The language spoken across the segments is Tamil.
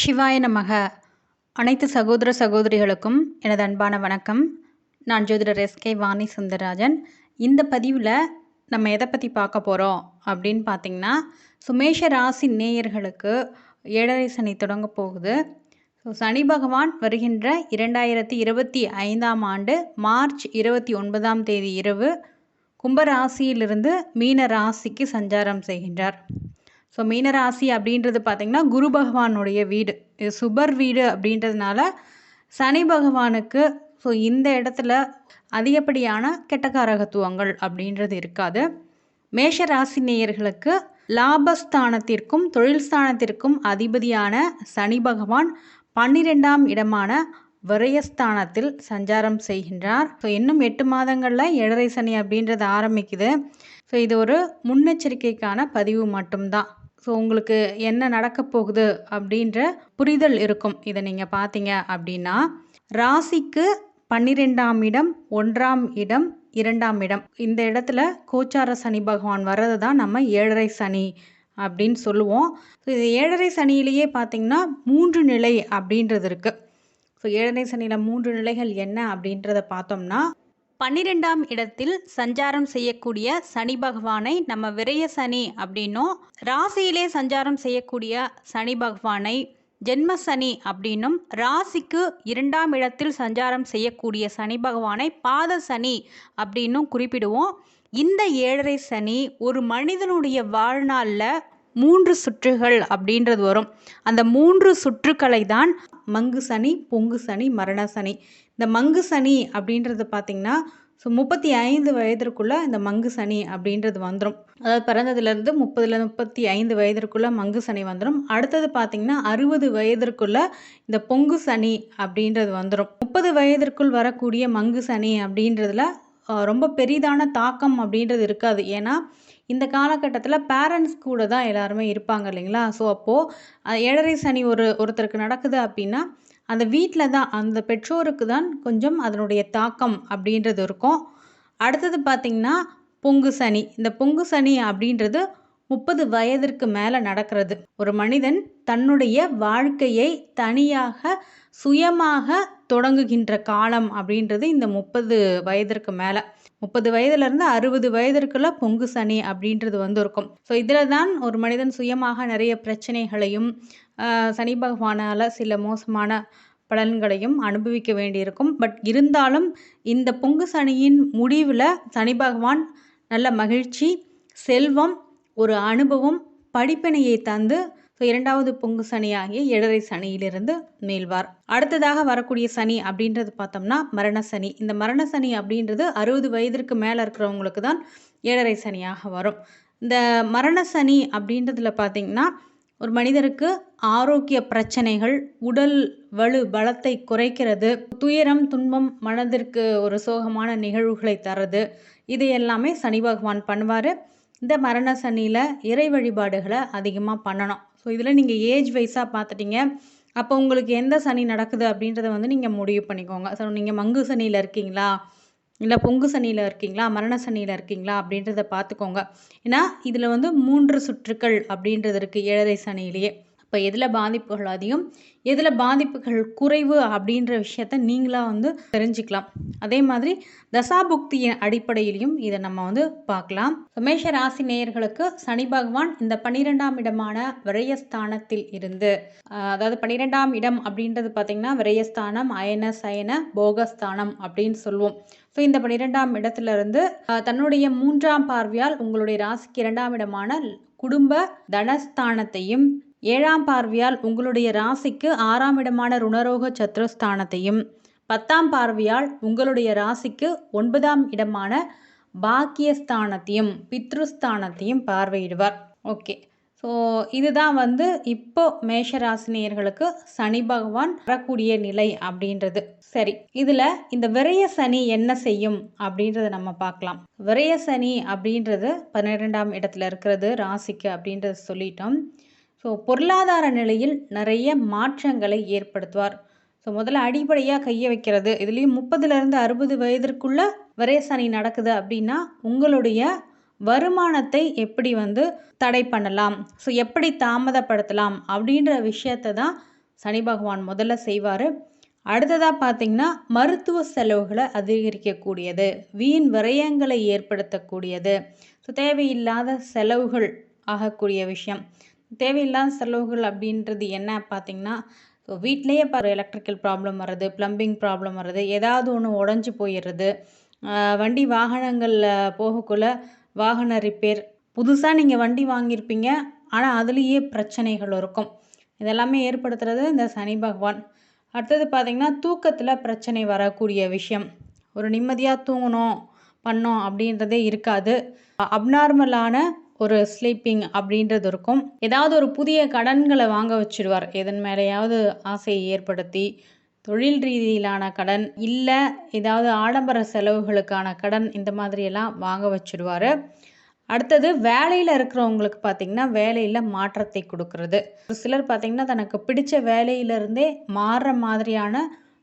சிவாய நமக. அனைத்து சகோதர சகோதரிகளுக்கும் எனது அன்பான வணக்கம். நான் ஜோதிடர் எஸ்கே வாணி சுந்தரராஜன். இந்த பதிவில் நம்ம எதை பற்றி பார்க்க போகிறோம் அப்படின்னு பார்த்தீங்கன்னா சுமேஷ ராசி நேயர்களுக்கு ஏழரை சனி தொடங்க போகுது. ஸோ சனி பகவான் வருகின்ற இரண்டாயிரத்தி இருபத்தி ஐந்தாம் ஆண்டு மார்ச் இருபத்தி ஒன்பதாம் தேதி இரவு கும்பராசியிலிருந்து மீன ராசிக்கு சஞ்சாரம் செய்கின்றார். ஸோ மீனராசி அப்படின்றது பார்த்திங்கன்னா குரு பகவானுடைய வீடு. இது சுபர் வீடு அப்படின்றதுனால சனி பகவானுக்கு ஸோ இந்த இடத்துல அதிகப்படியான கெட்டக்காரகத்துவங்கள் அப்படின்றது இருக்காது. மேஷ ராசி நேயர்களுக்கு லாபஸ்தானத்திற்கும் தொழில் ஸ்தானத்திற்கும் அதிபதியான சனி பகவான் பன்னிரெண்டாம் இடமான விரயஸ்தானத்தில் சஞ்சாரம் செய்கின்றார். ஸோ இன்னும் எட்டு மாதங்களில் ஏழரை சனி அப்படின்றது ஆரம்பிக்குது. ஸோ இது ஒரு முன்னெச்சரிக்கைக்கான பதிவு மட்டும்தான். ஸோ உங்களுக்கு என்ன நடக்க போகுது அப்படின்ற புரிதல் இருக்கும். இதை நீங்கள் பார்த்தீங்க அப்படின்னா ராசிக்கு பன்னிரெண்டாம் இடம் ஒன்றாம் இடம் இரண்டாம் இடம். இந்த இடத்துல கோச்சார சனி பகவான் வர்றது தான் நம்ம ஏழரை சனி அப்படின்னு சொல்லுவோம். ஸோ இது ஏழரை சனியிலேயே பார்த்திங்கன்னா மூன்று நிலை அப்படின்றது இருக்குது ஸோ ஏழரை சனியில் மூன்று நிலைகள் என்ன அப்படின்றத பார்த்தோம்னா பன்னிரெண்டாம் இடத்தில் சஞ்சாரம் செய்யக்கூடிய சனி பகவானை நம்ம விரய சனி அப்படின்னும் ராசியிலே சஞ்சாரம் செய்யக்கூடிய சனி பகவானை ஜென்ம சனி அப்படின்னும் ராசிக்கு இரண்டாம் இடத்தில் சஞ்சாரம் செய்யக்கூடிய சனி பகவானை பாத சனி அப்படின்னும் குறிப்பிடுவோம். இந்த ஏழரை சனி ஒரு மனிதனுடைய வாழ்நாளில் மூன்று சுற்றுகள் அப்படின்றது வரும். அந்த மூன்று சுற்றுக்களை தான் மங்கு சனி பொங்கு சனி மரண சனி. இந்த மங்கு சனி அப்படின்றது பார்த்திங்கன்னா ஸோ முப்பத்தி ஐந்து வயதிற்குள்ளே இந்த மங்கு சனி அப்படின்றது வந்துடும் அதாவது பிறந்ததுலேருந்து முப்பதுல முப்பத்தி ஐந்து வயதிற்குள்ளே மங்கு சனி வந்துடும் அடுத்தது பார்த்திங்கன்னா அறுபது வயதிற்குள்ளே இந்த பொங்கு சனி அப்படின்றது வந்துடும் முப்பது வயதிற்குள் வரக்கூடிய மங்கு சனி அப்படின்றதுல ரொம்ப பெரிதான தாக்கம் அப்படின்றது இருக்காது. ஏன்னா இந்த காலகட்டத்தில் பேரண்ட்ஸ் கூட தான் எல்லாருமே இருப்பாங்க இல்லைங்களா? ஸோ அப்போது ஏழரை சனி ஒரு ஒருத்தருக்கு நடக்குது அப்படின்னா அந்த வீட்டில் தான் அந்த பெற்றோருக்கு தான் கொஞ்சம் அதனுடைய தாக்கம் அப்படின்றது இருக்கும். அடுத்தது பார்த்திங்கன்னா பொங்கு சனி. இந்த பொங்கு சனி அப்படின்றது முப்பது வயதிற்கு மேலே நடக்கிறது. ஒரு மனிதன் தன்னுடைய வாழ்க்கையை தனியாக சுயமாக தொடங்குகின்ற காலம் அப்படின்றது இந்த முப்பது வயதிற்கு மேலே. முப்பது வயதுலேருந்து அறுபது வயதிற்குள்ள பொங்கு சனி அப்படின்றது வந்து இருக்கும் ஸோ இதில் தான் ஒரு மனிதன் சுயமாக நிறைய பிரச்சனைகளையும் சனி பகவானால் சில மோசமான பலன்களையும் அனுபவிக்க வேண்டியிருக்கும். பட் இருந்தாலும் இந்த பொங்கு சனியின் முடிவில் சனி பகவான் நல்ல மகிழ்ச்சி செல்வம் ஒரு அனுபவம் படிப்பினையை தந்து ஸோ இரண்டாவது பொங்கு சனியாகிய ஏழரை சனியிலிருந்து மீள்வார் அடுத்ததாக வரக்கூடிய சனி அப்படின்றது பார்த்தோம்னா மரண சனி. இந்த மரண சனி அப்படின்றது அறுபது வயதிற்கு மேலே இருக்கிறவங்களுக்கு தான் ஏழரை சனியாக வரும். இந்த மரண சனி அப்படின்றதுல பார்த்திங்கன்னா ஒரு மனிதருக்கு ஆரோக்கிய பிரச்சனைகள் உடல் வலு பலத்தை குறைக்கிறது துயரம் துன்பம் மனதிற்கு ஒரு சோகமான நிகழ்வுகளை தர்றது இது எல்லாமே சனி பகவான் பண்ணுவார். இந்த மரண சனியில் இறை வழிபாடுகளை அதிகமாக பண்ணணும். ஸோ இதில் நீங்கள் ஏஜ் வைஸாக பார்த்துட்டீங்க அப்போ உங்களுக்கு எந்த சனி நடக்குது அப்படின்றத வந்து நீங்கள் முடிவு பண்ணிக்கோங்க. ஸோ நீங்கள் மங்கு சனியில் இருக்கீங்களா? இல்லை பொங்கு சனியில் இருக்கீங்களா? மரண சனியில் இருக்கீங்களா? அப்படின்றத பார்த்துக்கோங்க ஏன்னா இதில் வந்து மூன்று சுற்றுக்கள் அப்படின்றது இருக்குது ஏழரை சனியிலேயே. இப்போ எதில் பாதிப்புகள் அதிகம் எதில் பாதிப்புகள் குறைவு அப்படின்ற விஷயத்த நீங்களாக வந்து தெரிஞ்சுக்கலாம். அதே மாதிரி தசாபுக்தியின் அடிப்படையிலையும் இதை நம்ம வந்து பார்க்கலாம். சுமேஷ ராசி நேயர்களுக்கு சனி பகவான் இந்த பன்னிரெண்டாம் இடமான விரயஸ்தானத்தில் இருந்து அதாவது பன்னிரெண்டாம் இடம் அப்படின்றது பார்த்திங்கன்னா விரயஸ்தானம் அயன சயன போகஸ்தானம் அப்படின்னு சொல்லுவோம். ஸோ இந்த பன்னிரெண்டாம் இடத்துல இருந்து தன்னுடைய மூன்றாம் பார்வையால் உங்களுடைய ராசிக்கு இரண்டாம் இடமான குடும்ப தனஸ்தானத்தையும் ஏழாம் பார்வையால் உங்களுடைய ராசிக்கு ஆறாம் இடமான ருணரோக சத்ருஸ்தானத்தையும் பத்தாம் பார்வையால் உங்களுடைய ராசிக்கு ஒன்பதாம் இடமான பாக்கியஸ்தானத்தையும் பித்ருஸ்தானத்தையும் பார்வையிடுவார். ஓகே. ஸோ இதுதான் வந்து இப்போ மேஷராசினியர்களுக்கு சனி பகவான் வரக்கூடிய நிலை அப்படின்றது. சரி இதில் இந்த விரய சனி என்ன செய்யும் அப்படின்றத நம்ம பார்க்கலாம். விரய சனி அப்படின்றது பன்னிரெண்டாம் இடத்துல இருக்கிறது ராசிக்கு அப்படின்றத சொல்லிட்டோம். ஸோ பொருளாதார நிலையில் நிறைய மாற்றங்களை ஏற்படுத்துவார். ஸோ முதல்ல அடிப்படையாக கையை வைக்கிறது. இதுலேயும் முப்பதுலேருந்து அறுபது வயதிற்குள்ள விரயசனி நடக்குது அப்படின்னா உங்களுடைய வருமானத்தை எப்படி வந்து தடை பண்ணலாம்? ஸோ எப்படி தாமதப்படுத்தலாம்? அப்படின்ற விஷயத்தை தான் சனி பகவான் முதல்ல செய்வார். அடுத்ததாக பார்த்தீங்கன்னா மருத்துவ செலவுகளை அதிகரிக்கக்கூடியது. வீண் விரயங்களை ஏற்படுத்தக்கூடியது. ஸோ தேவையில்லாத செலவுகள் ஆகக்கூடிய விஷயம். தேவையில்லாத செலவுகள் அப்படின்றது என்ன பார்த்தீங்கன்னா ஸோ வீட்லேயே பாரு எலக்ட்ரிக்கல் ப்ராப்ளம் வர்றது ப்ளம்பிங் ப்ராப்ளம் வர்றது ஏதாவது ஒன்று உடஞ்சி போயிடுறது. வண்டி வாகனங்களில் போகக்குள்ள வாகன ரிப்பேர் புதுசாக நீங்கள் வண்டி வாங்கியிருப்பீங்க ஆனால் அதுலேயே பிரச்சனைகள் இருக்கும். இதெல்லாமே ஏற்படுத்துறது இந்த சனி பகவான். அடுத்தது பார்த்திங்கன்னா தூக்கத்தில் பிரச்சனை வரக்கூடிய விஷயம். ஒரு நிம்மதியாக தூங்கணும் பண்ணோம் அப்படின்றதே இருக்காது. அப்நார்மலான ஒரு ஸ்லீப்பிங் அப்படின்றது இருக்கும். ஏதாவது ஒரு புதிய கடன்களை வாங்க வச்சிடுவார் எதன் மேலேயாவது ஆசையை ஏற்படுத்தி தொழில் ரீதியிலான கடன் இல்லை ஏதாவது ஆடம்பர செலவுகளுக்கான கடன் இந்த மாதிரியெல்லாம் வாங்க வச்சிடுவார் அடுத்தது வேலையில் இருக்கிறவங்களுக்கு பார்த்திங்கன்னா வேலையில் மாற்றத்தை கொடுக்கறது. ஒரு சிலர் பார்த்திங்கன்னா தனக்கு பிடித்த வேலையிலிருந்தே மாறுற மாதிரியான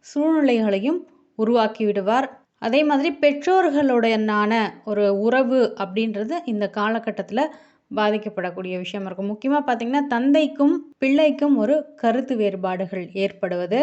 சூழ்நிலைகளையும் உருவாக்கி விடுவார். அதே மாதிரி பெற்றோர்களுடனான ஒரு உறவு அப்படின்றது இந்த காலகட்டத்தில் பாதிக்கப்படக்கூடிய விஷயம் இருக்கும். முக்கியமாக பார்த்திங்கன்னா தந்தைக்கும் பிள்ளைக்கும் ஒரு கருத்து வேறுபாடுகள் ஏற்படுவது.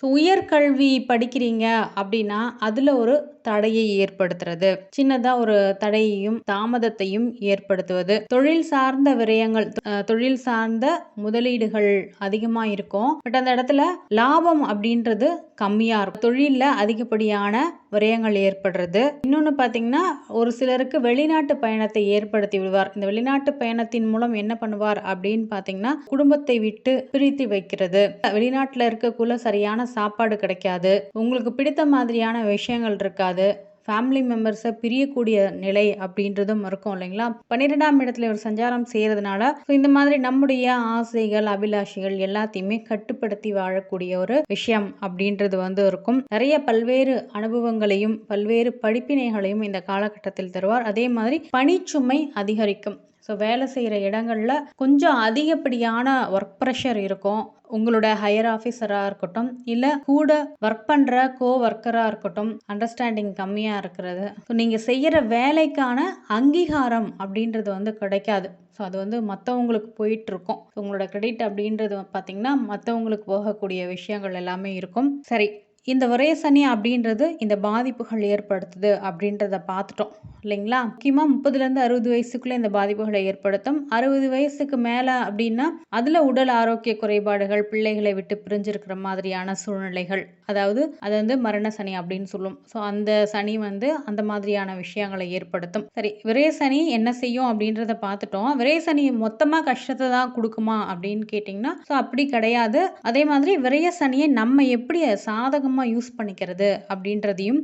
ஸோ உயர்கல்வி படிக்கிறீங்க அப்படின்னா அதில் ஒரு தடையை ஏற்படுத்துறது. சின்னதாக ஒரு தடையையும் தாமதத்தையும் ஏற்படுத்துவது. தொழில் சார்ந்த விரயங்கள் தொழில் சார்ந்த முதலீடுகள் அதிகமாக இருக்கும். பட் அந்த இடத்துல லாபம் அப்படின்றது கம்மியாக இருக்கும். தொழிலில் அதிகப்படியான விரயங்கள் ஏற்படுறது. இன்னொன்று பார்த்தீங்கன்னா ஒரு சிலருக்கு வெளிநாட்டு பயணத்தை ஏற்படுத்தி விடுவார். இந்த வெளிநாட்டு பயணத்தின் மூலம் என்ன பண்ணுவார் அப்படின்னு பார்த்தீங்கன்னா குடும்பத்தை விட்டு பிரித்து வைக்கிறது. வெளிநாட்டில் இருக்கக்குள்ள சரியான சாப்பாடு கிடைக்காது. உங்களுக்கு பிடித்த மாதிரியான விஷயங்கள் இருக்காது. ஃபேமிலி மெம்பர்ஸை பிரியக்கூடிய நிலை அப்படின்றதும் இருக்கும் இல்லைங்களா? பன்னிரெண்டாம் இடத்துல ஒரு சஞ்சாரம் செய்கிறதுனால ஸோ இந்த மாதிரி நம்முடைய ஆசைகள் அபிலாஷைகள் எல்லாத்தையுமே கட்டுப்படுத்தி வாழக்கூடிய ஒரு விஷயம் அப்படின்றது வந்து இருக்கும். நிறைய பல்வேறு அனுபவங்களையும் பல்வேறு படிப்பினைகளையும் இந்த காலகட்டத்தில் தருவார். அதே மாதிரி பணிச்சுமை அதிகரிக்கும். ஸோ வேலை செய்கிற இடங்களில் கொஞ்சம் அதிகப்படியான ஒர்க் ப்ரெஷர் இருக்கும். உங்களோட ஹையர் ஆஃபீஸராக இருக்கட்டும் இல்லை கூட ஒர்க் பண்ணுற கோ ஒர்க்கராக இருக்கட்டும் அண்டர்ஸ்டாண்டிங் கம்மியாக இருக்கிறது. ஸோ நீங்கள் செய்கிற வேலைக்கான அங்கீகாரம் அப்படின்றது வந்து கிடைக்காது. ஸோ அது வந்து மற்றவங்களுக்கு போயிட்டுருக்கும். உங்களோட கிரெடிட் அப்படின்றது பார்த்திங்கன்னா மற்றவங்களுக்கு போகக்கூடிய விஷயங்கள் எல்லாமே இருக்கும். சரி இந்த ஒரே சனி அப்படின்றது இந்த பாதிப்புகள் ஏற்படுத்துது அப்படின்றத பார்த்துட்டோம் இல்லைங்களா? முக்கியமாக முப்பதுலேருந்து அறுபது வயசுக்குள்ளே இந்த பாதிப்புகளை ஏற்படுத்தும். அறுபது வயசுக்கு மேலே அப்படின்னா அதில் உடல் ஆரோக்கிய குறைபாடுகள் பிள்ளைகளை விட்டு பிரிஞ்சிருக்கிற மாதிரியான சூழ்நிலைகள். அதாவது அது வந்து மரண சனி அப்படின்னு சொல்லும். ஸோ அந்த சனி வந்து அந்த மாதிரியான விஷயங்களை ஏற்படுத்தும். சரி விரே சனி என்ன செய்யும் அப்படின்றத பார்த்துட்டோம். விரே சனி மொத்தமாக கஷ்டத்தை தான் கொடுக்குமா அப்படின்னு கேட்டிங்கன்னா ஸோ அப்படி கிடையாது. அதே மாதிரி விரைய சனியை நம்ம எப்படி சாதகம் சாதகமாக யூஸ் பண்ணிக்கிறது அப்படின்றதையும்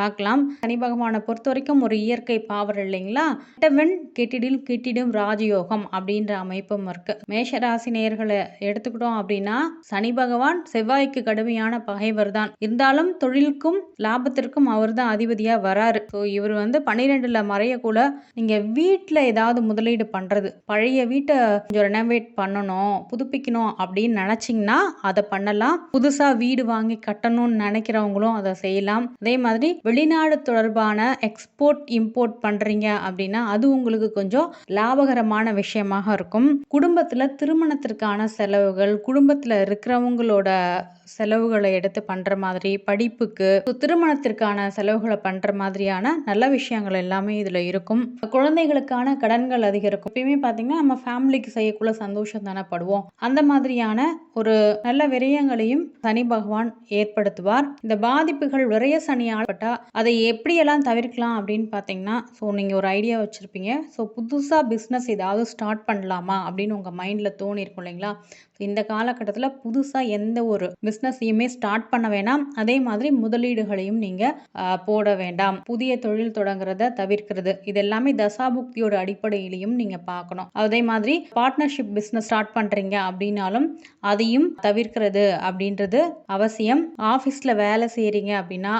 பார்க்கலாம். சனி பகவானை பொறுத்த வரைக்கும் ஒரு இயற்கை பாவர் இல்லைங்களா? கெட்டவன் கெட்டிடில் கெட்டிடும் ராஜயோகம் அப்படின்ற அமைப்பும் இருக்கு. மேஷராசி நேயர்களை எடுத்துக்கிட்டோம் அப்படின்னா சனி பகவான் செவ்வாய்க்கு கடுமையான பகைவர் தான். இருந்தாலும் தொழிலுக்கும் லாபத்திற்கும் அவர் தான் அதிபதியா வராரு. ஸோ இவர் வந்து பன்னிரெண்டுல மறையக்குள்ள நீங்க வீட்டில் ஏதாவது முதலீடு பண்றது பழைய வீட்டை கொஞ்சம் ரெனோவேட் பண்ணணும் புதுப்பிக்கணும் அப்படின்னு நினைச்சிங்கன்னா அதை பண்ணலாம். புதுசா வீடு வாங்கி கட்டணும்னு நினைக்கிறவங்களும் அதை செய்யலாம். அதே மாதிரி வெளிநாடு தொடர்பான எக்ஸ்போர்ட் இம்போர்ட் பண்றீங்க அப்படின்னா அது உங்களுக்கு கொஞ்சம் லாபகரமான விஷயமாக இருக்கும். குடும்பத்தில் திருமணத்திற்கான செலவுகள் குடும்பத்தில் இருக்கிறவங்களோட செலவுகளை எடுத்து பண்ற மாதிரி படிப்புக்கு திருமணத்திற்கான செலவுகளை பண்ணுற மாதிரியான நல்ல விஷயங்கள் எல்லாமே இதில் இருக்கும். குழந்தைகளுக்கான கடன்கள் அதிகரிக்கும். எப்பயுமே பார்த்தீங்கன்னா நம்ம ஃபேமிலிக்கு செய்யக்குள்ள சந்தோஷம் தானே படுவோம். அந்த மாதிரியான ஒரு நல்ல விரயங்களையும் சனி பகவான் ஏற்படுத்துவார். இந்த பாதிப்புகள் விரைய சனியால் அதை எப்படியெல்லாம் தவிர்க்கலாம் அப்படின்னு பார்த்தீங்கன்னா ஸோ நீங்கள் ஒரு ஐடியா வச்சுருப்பீங்க. ஸோ புதுசாக பிஸ்னஸ் ஏதாவது ஸ்டார்ட் பண்ணலாமா அப்படின்னு உங்கள் மைண்டில் தோணி இருக்கும் இல்லைங்களா? இந்த காலகட்டத்தில் புதுசாக எந்த ஒரு பிஸ்னஸையுமே ஸ்டார்ட் பண்ண வேணாம். அதே மாதிரி முதலீடுகளையும் நீங்கள் போட வேண்டாம். புதிய தொழில் தொடங்குறத தவிர்க்கிறது. இது எல்லாமே தசாபுக்தியோட அடிப்படையிலையும் நீங்கள் பார்க்கணும். அதே மாதிரி பார்ட்னர்ஷிப் பிஸ்னஸ் ஸ்டார்ட் பண்ணுறீங்க அப்படின்னாலும் அதையும் தவிர்க்கிறது அப்படின்றது அவசியம். ஆஃபீஸில் வேலை செய்கிறீங்க அப்படின்னா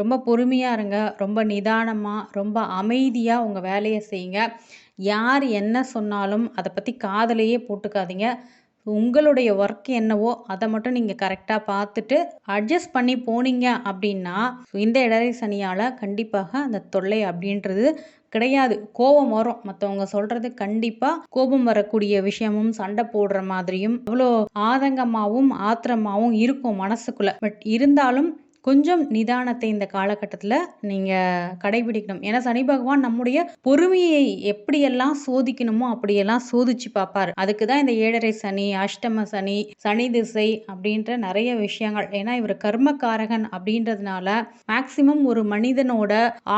ரொம்ப பொறுமையாக இருங்க. ரொம்ப நிதானமாக ரொம்ப அமைதியாக உங்கள் வேலையை செய்யுங்க. யார் என்ன சொன்னாலும் அதை பற்றி காதலையே போட்டுக்காதீங்க. உங்களுடைய ஒர்க் என்னவோ அதை மட்டும் நீங்கள் கரெக்டாக பார்த்துட்டு அட்ஜஸ்ட் பண்ணி போனீங்க அப்படின்னா இந்த இடரை சனியால் கண்டிப்பாக அந்த தொல்லை அப்படின்றது கிடையாது. கோபம் வரும். மற்றவங்க சொல்றது கண்டிப்பாக கோபம் வரக்கூடிய விஷயமும் சண்டை போடுற மாதிரியும் அவ்வளோ ஆதங்கமாகவும் ஆத்திரமாகவும் இருக்கும் மனசுக்குள்ள. பட் இருந்தாலும் கொஞ்சம் நிதானத்தை இந்த காலகட்டத்தில் நீங்கள் கடைபிடிக்கணும். ஏன்னா சனி பகவான் நம்முடைய பொறுமையை எப்படியெல்லாம் சோதிக்கணுமோ அப்படியெல்லாம் சோதிச்சு பார்ப்பார். அதுக்கு தான் இந்த ஏழரை சனி அஷ்டம சனி சனி திசை அப்படின்ற நிறைய விஷயங்கள். ஏன்னா இவர் கர்மக்காரகன் அப்படின்றதுனால மேக்சிமம் ஒரு மனிதனோட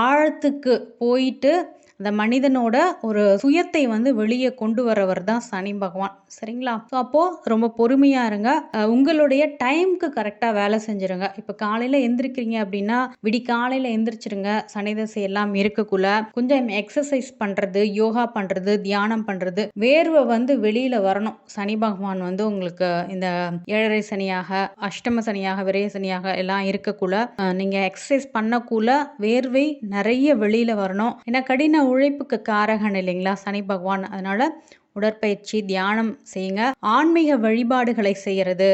ஆழத்துக்கு போயிட்டு அந்த மனிதனோட ஒரு சுயத்தை வந்து வெளியே கொண்டு வரவர் தான் சனி பகவான். சரிங்களா? ஸோ அப்போது ரொம்ப பொறுமையாக இருங்க. உங்களுடைய டைம்க்கு கரெக்டாக வேலை செஞ்சுருங்க. இப்போ காலையில் எந்திரிக்கிறீங்க அப்படின்னா விடி காலையில் எந்திரிச்சிருங்க. சனி தசை எல்லாம் இருக்கக்குள்ள கொஞ்சம் எக்ஸசைஸ் பண்ணுறது யோகா பண்ணுறது தியானம் பண்ணுறது வேர்வை வந்து வெளியில் வரணும். சனி பகவான் வந்து உங்களுக்கு இந்த ஏழரை சனியாக அஷ்டம சனியாக விரைய சனியாக எல்லாம் இருக்கக்குள்ள நீங்கள் நீங்க எக்ஸசைஸ் பண்ணக்குள்ள வேர்வை நிறைய வெளியில வரணும். ஏன்னா கடின உழைப்புக்கு காரகன் இல்லைங்களா? சனி பகவான். அதனால் உடற்பயிற்சி தியானம் செய்யுங்க. ஆன்மீக வழிபாடுகளை செய்கிறது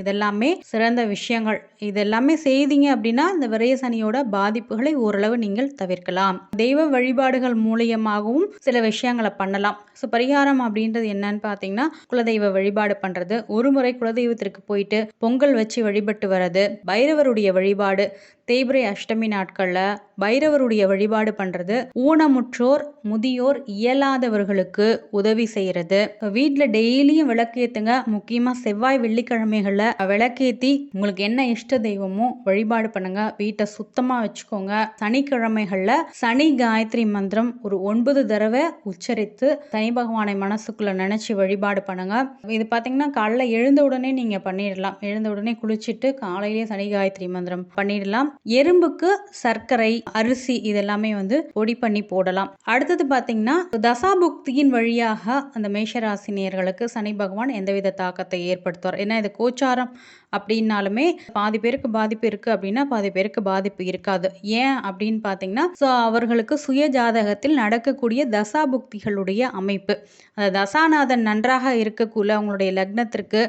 இதெல்லாமே சிறந்த விஷயங்கள். இதெல்லாமே செய்தீங்க அப்படின்னா இந்த விரைய சனியோட பாதிப்புகளை ஓரளவு நீங்கள் தவிர்க்கலாம். தெய்வ வழிபாடுகள் மூலியமாகவும் சில விஷயங்களை பண்ணலாம். ஸோ பரிகாரம் அப்படின்றது என்னன்னு பார்த்தீங்கன்னா குலதெய்வ வழிபாடு பண்ணுறது ஒரு முறை குலதெய்வத்திற்கு போயிட்டு பொங்கல் வச்சு வழிபட்டு வர்றது. பைரவருடைய வழிபாடு. தேய்பிரை அஷ்டமி நாட்களில் பைரவருடைய வழிபாடு பண்ணுறது ஊனமுற்றோர் முதியோர் இயலாதவர்களுக்கு உதவி செய்கிறது வீட்டில் டெய்லியும் விளக்கேற்றுங்க முக்கியமாக செவ்வாய் வெள்ளிக்கிழமைகளில் விளக்கேற்றி உங்களுக்கு என்ன இஷ்ட தெய்வமோ வழிபாடு பண்ணுங்க. வீட்டை சுத்தமாக வச்சுக்கோங்க. சனிக்கிழமைகளில் சனி காயத்ரி மந்திரம் ஒரு ஒன்பது தடவை உச்சரித்து சனி பகவானை மனசுக்குள்ளே நினச்சி வழிபாடு பண்ணுங்க. இது பார்த்தீங்கன்னா காலைல எழுந்த உடனே நீங்கள் பண்ணிடலாம். எழுந்த உடனே குளிச்சுட்டு காலையிலேயே சனி காயத்ரி மந்திரம் பண்ணிடலாம். எறும்புக்கு சர்க்கரை அரிசி இதெல்லாமே வந்து பொடி பண்ணி போடலாம். அடுத்தது பார்த்தீங்கன்னா தசாபுக்தியின் வழியாக அந்த மேஷராசினியர்களுக்கு சனி பகவான் எந்தவித தாக்கத்தை ஏற்படுத்துவார்? ஏன்னா இது கோச்சாரம் அப்படின்னாலுமே பாதி பேருக்கு பாதிப்பு இருக்குது அப்படின்னா பாதி பேருக்கு பாதிப்பு இருக்காது. ஏன் அப்படின்னு பார்த்தீங்கன்னா ஸோ அவர்களுக்கு சுய ஜாதகத்தில் நடக்கக்கூடிய தசாபுக்திகளுடைய அமைப்பு. அந்த தசாநாதன் நன்றாக இருக்கக்குள்ள அவங்களுடைய லக்னத்திற்கு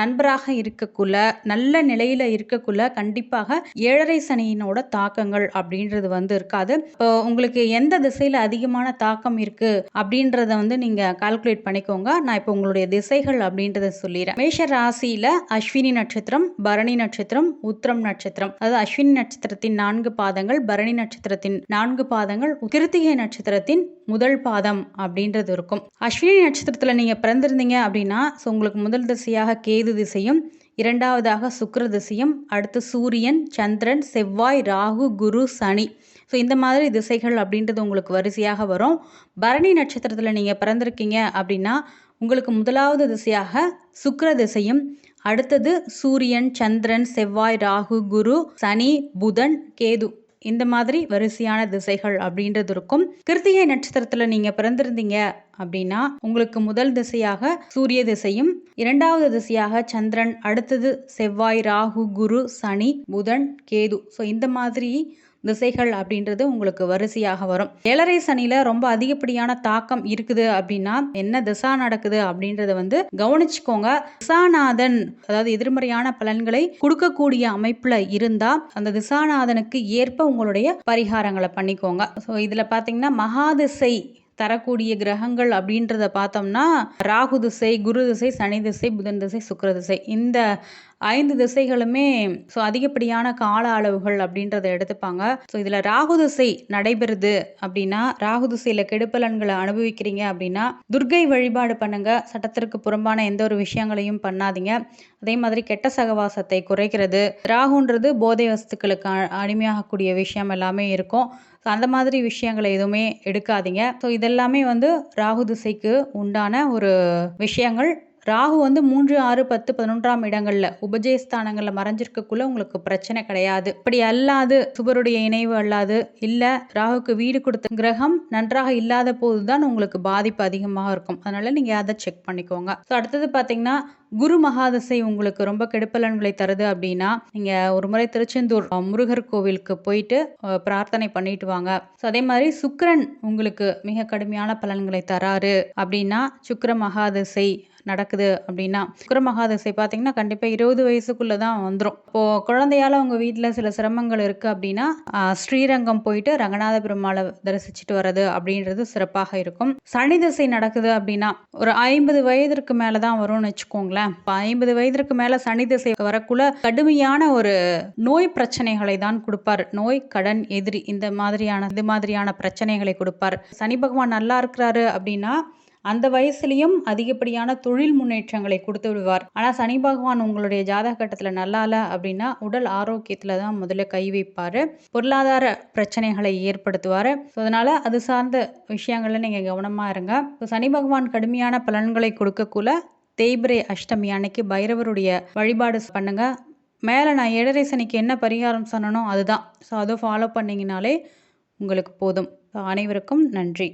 நண்பராக இருக்கக்குள்ள நல்ல நிலையில் இருக்கக்குள்ள கண்டிப்பாக ஏழரை சனியினோட தாக்கங்கள் அப்படின்றது வந்து இருக்காது. இப்போ உங்களுக்கு எந்த திசையில் அதிகமான தாக்கம் இருக்கு அப்படின்றத வந்து நீங்கள் கால்குலேட் பண்ணிக்கோங்க. நான் இப்போ உங்களுடைய திசைகள் அப்படின்றத சொல்லிடுறேன். மேஷ ராசியில் அஸ்வினி நட்சத்திரம் பரணி நட்சத்திரம் உத்திரம் நட்சத்திரம். அதாவது அஸ்வினி நட்சத்திரத்தின் நான்கு பாதங்கள் பரணி நட்சத்திரத்தின் நான்கு பாதங்கள் கிருத்திகை நட்சத்திரத்தின் முதல் பாதம் அப்படின்றது இருக்கும். அஸ்வினி நட்சத்திரத்தில் நீங்கள் பிறந்திருந்தீங்க அப்படின்னா ஸோ உங்களுக்கு முதல் திசையாக கேது திசையும் இரண்டாவதாக சுக்கர திசையும் அடுத்து சூரியன் சந்திரன் செவ்வாய் ராகு குரு சனி. ஸோ இந்த மாதிரி திசைகள் அப்படின்றது உங்களுக்கு வரிசையாக வரும். பரணி நட்சத்திரத்தில் நீங்கள் பிறந்திருக்கீங்க அப்படின்னா உங்களுக்கு முதலாவது திசையாக சுக்கர திசையும் அடுத்தது சூரியன் சந்திரன் செவ்வாய் ராகு குரு சனி புதன் கேது. இந்த மாதிரி வரிசையான திசைகள் அப்படின்றது இருக்கும். கிருத்திகை நட்சத்திரத்தில் நீங்கள் பிறந்திருந்தீங்க அப்படின்னா உங்களுக்கு முதல் திசையாக சூரிய திசையும் இரண்டாவது திசையாக சந்திரன் அடுத்தது செவ்வாய் ராகு குரு சனி புதன் கேது. ஸோ இந்த மாதிரி திசைகள் அப்படின்றது உங்களுக்கு வரிசையாக வரும். ஏழரை சனியில ரொம்ப அதிகப்படியான தாக்கம் இருக்குது அப்படின்னா என்ன திசா நடக்குது அப்படின்றத வந்து கவனிச்சுக்கோங்க. திசாநாதன் அதாவது எதிர்மறையான பலன்களை கொடுக்கக்கூடிய அமைப்புல இருந்தா அந்த திசாநாதனுக்கு ஏற்ப உங்களுடைய பரிகாரங்களை பண்ணிக்கோங்க. ஸோ இதுல பாத்தீங்கன்னா மகாதிசை தரக்கூடிய கிரகங்கள் அப்படின்றத பார்த்தோம்னா ராகு திசை குரு திசை சனி திசை புதன் திசை சுக்கர திசை. இந்த ஐந்து திசைகளுமே ஸோ அதிகப்படியான கால அளவுகள் அப்படின்றத எடுத்துப்பாங்க. ஸோ இதில் ராகு திசை நடைபெறுது அப்படின்னா ராகு திசையில் கெடுப்பலன்களை அனுபவிக்கிறீங்க அப்படின்னா துர்கை வழிபாடு பண்ணுங்க. சட்டத்திற்கு புறம்பான எந்த ஒரு விஷயங்களையும் பண்ணாதீங்க. அதே மாதிரி கெட்ட சகவாசத்தை குறைக்கிறது. ராகுன்றது போதை வஸ்துக்களுக்கு அடிமையாகக்கூடிய விஷயம் எல்லாமே இருக்கும். அந்த மாதிரி விஷயங்களை எதுவுமே எடுக்காதீங்க. ஸோ இதெல்லாமே வந்து ராகு திசைக்கு உண்டான ஒரு விஷயங்கள். ராகு வந்து மூன்று ஆறு பத்து பதினொன்றாம் இடங்கள்ல உபஜயஸ்தானங்கள்ல மறைஞ்சிருக்கக்குள்ள உங்களுக்கு பிரச்சனை கிடையாது. இப்படி அல்லாது சுபருடைய இணைவு அல்லாது இல்ல ராகுக்கு வீடு கொடுத்த கிரகம் நன்றாக இல்லாத போதுதான் உங்களுக்கு பாதிப்பு அதிகமாக இருக்கும். அதனால நீங்க அதை செக் பண்ணிக்கோங்க. ஸோ அடுத்தது பாத்தீங்கன்னா குரு மகாதசை உங்களுக்கு ரொம்ப கெடுப்பலன்களை தருது அப்படின்னா நீங்க ஒரு முறை திருச்செந்தூர் முருகர் கோவிலுக்கு போயிட்டு பிரார்த்தனை பண்ணிட்டு வாங்க. ஸோ அதே மாதிரி சுக்கரன் உங்களுக்கு மிக கடுமையான பலன்களை தராரு அப்படின்னா சுக்கர மகாதசை நடக்குது அப்படின்னா சுக்கரமகாதசை பார்த்தீங்கன்னா கண்டிப்பாக இருபது வயசுக்குள்ளே தான் வந்துடும் இப்போது குழந்தையால் உங்கள் வீட்டில் சில சிரமங்கள் இருக்குது அப்படின்னா ஸ்ரீரங்கம் போயிட்டு ரங்கநாத பெருமாளை தரிசிச்சுட்டு வர்றது அப்படின்றது சிறப்பாக இருக்கும். சனி திசை நடக்குது அப்படின்னா ஒரு ஐம்பது வயதிற்கு மேலே தான் வரும்னு வச்சுக்கோங்களேன். இப்போ ஐம்பது வயதிற்கு மேலே சனி திசை வரக்குள்ள கடுமையான ஒரு நோய் பிரச்சனைகளை தான் கொடுப்பார். நோய் கடன் எதிரி இந்த மாதிரியான இது மாதிரியான பிரச்சனைகளை கொடுப்பார். சனி பகவான் நல்லா இருக்கிறாரு அப்படின்னா அந்த வயசுலயும் அதிகப்படியான தொழில் முன்னேற்றங்களை கொடுத்து விடுவார். ஆனால் சனி பகவான் உங்களுடைய ஜாதக கட்டத்தில் நல்லா இல்லை அப்படின்னா உடல் ஆரோக்கியத்தில் தான் முதல்ல கை வைப்பார். பொருளாதார பிரச்சனைகளை ஏற்படுத்துவார். ஸோ அதனால் அது சார்ந்த விஷயங்களில் நீங்கள் கவனமாக இருங்க. சனி பகவான் கடுமையான பலன்களை கொடுக்கக்குள்ள தேய்பிரை அஷ்டமி அன்னைக்கு பைரவருடைய வழிபாடு பண்ணுங்க. மேலே நான் ஏழரை சனிக்கு என்ன பரிகாரம் சொன்னனோ அதுதான். ஸோ அதை ஃபாலோ பண்ணிங்கனாலே உங்களுக்கு போதும். அனைவருக்கும் நன்றி.